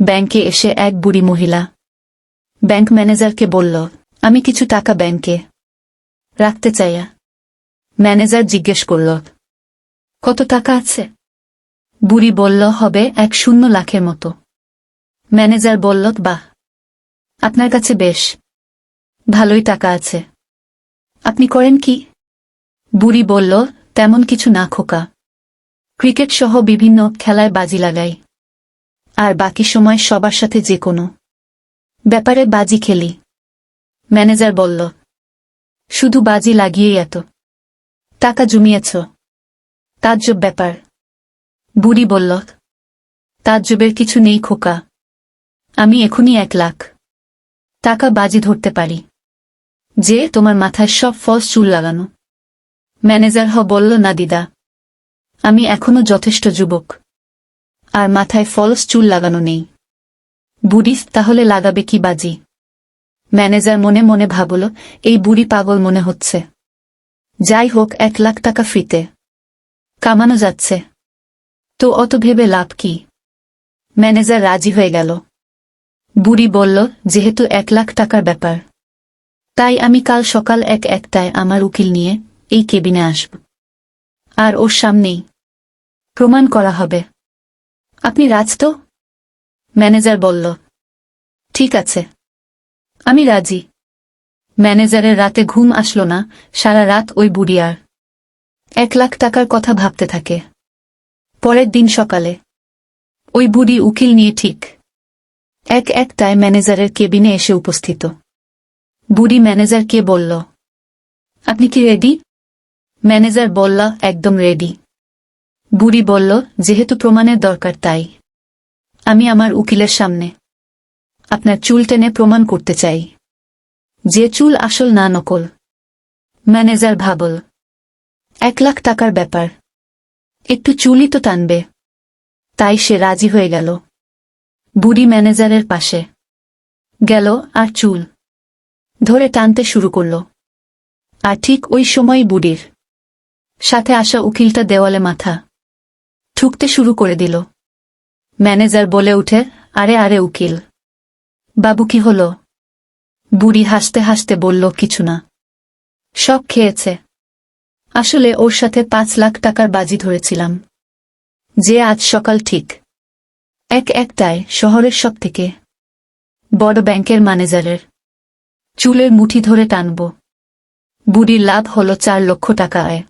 ব্যাংকে এসে এক বুড়ি মহিলা ব্যাংক ম্যানেজারকে বলল, আমি কিছু টাকা ব্যাংকে রাখতে চাইয়া। ম্যানেজার জিজ্ঞেস করল, কত টাকা আছে? বুড়ি বলল, হবে এক শূন্য লাখের মতো। ম্যানেজার বলল, বাহ, আপনার কাছে বেশ, ভালোই টাকা আছে। আপনি করেন কি? বুড়ি বলল, তেমন কিছু না খোকা। ক্রিকেট সহ বিভিন্ন খেলায় বাজি লাগাই। আর বাকি সময় সবার সাথে যে কোনো। ব্যাপারে বাজি খেলি। ম্যানেজার বলল, শুধু বাজি লাগিয়েই এত। টাকা জমিয়েছ। তাজ্জব ব্যাপার। বুড়ি বলল, তাজ্জবের কিছু নেই খোকা। আমি এখনই এক লাখ টাকা বাজি ধরতে পারি। যে তোমার মাথায় সব ফলস চুল লাগানো। ম্যানেজার হ বলল, না দিদা। আমি এখনও যথেষ্ট যুবক। আর মাথায় ফলস চুল লাগানো নেই। বুড়ি তাহলে লাগাবে কি বাজি? ম্যানেজার মনে মনে ভাবল, এই বুড়ি পাগল মনে হচ্ছে। যাই হোক, এক লাখ টাকা ফ্রিতে। কামানো যাচ্ছে। তো অত ভেবে লাভ কি? ম্যানেজার রাজি হয়ে গেল। বুড়ি বলল, যেহেতু এক লাখ টাকার ব্যাপার। তাই আমি কাল সকাল এক একটায় আমার উকিল নিয়ে এই কেবিনে আসব। আর ওর সামনেই। প্রমাণ করা হবে। আপনি রাজ তো? ম্যানেজার বলল। ঠিক আছে। আমি রাজি। ম্যানেজারের রাতে ঘুম আসলো না, সারা রাত ওই বুড়ি আর এক লাখ টাকার কথা ভাবতে থাকে। পরের দিন সকালে। ওই বুড়ি উকিল নিয়ে ঠিক। এক একটায় ম্যানেজারের কেবিনে এসে উপস্থিত। বুড়ি ম্যানেজারকে বলল, আপনি কি রেডি? ম্যানেজার বলল, একদম রেডি। বুড়ি বলল, যেহেতু প্রমাণের দরকার তাই। আমি আমার উকিলের সামনে আপনার চুল টেনে প্রমাণ করতে চাই। যে চুল আসল না নকল। ম্যানেজার ভাবল, এক লাখ টাকার ব্যাপার। একটু চুলই তো টানবে। তাই সে রাজি হয়ে গেল। বুড়ি ম্যানেজারের পাশে গেল আর চুল ধরে টানতে শুরু করল। আর ঠিক ওই সময় বুড়ির সাথে আসা উকিলটা দেওয়ালে মাথা ঠুকতে শুরু করে দিল। ম্যানেজার বলে উঠে, আরে আরে, উকিল। বাবু কি হল? বুড়ি হাসতে হাসতে বলল, কিছু না। সব খেয়েছে। আসলে ওর সাথে পাঁচ লাখ টাকার বাজি ধরেছিলাম। যে আজ সকাল ঠিক এক একটায় শহরের সব থেকে বড় ব্যাংকের ম্যানেজারের চুলের মুঠি ধরে টানব। বুড়ির লাভ হল চার লক্ষ টাকা আয়।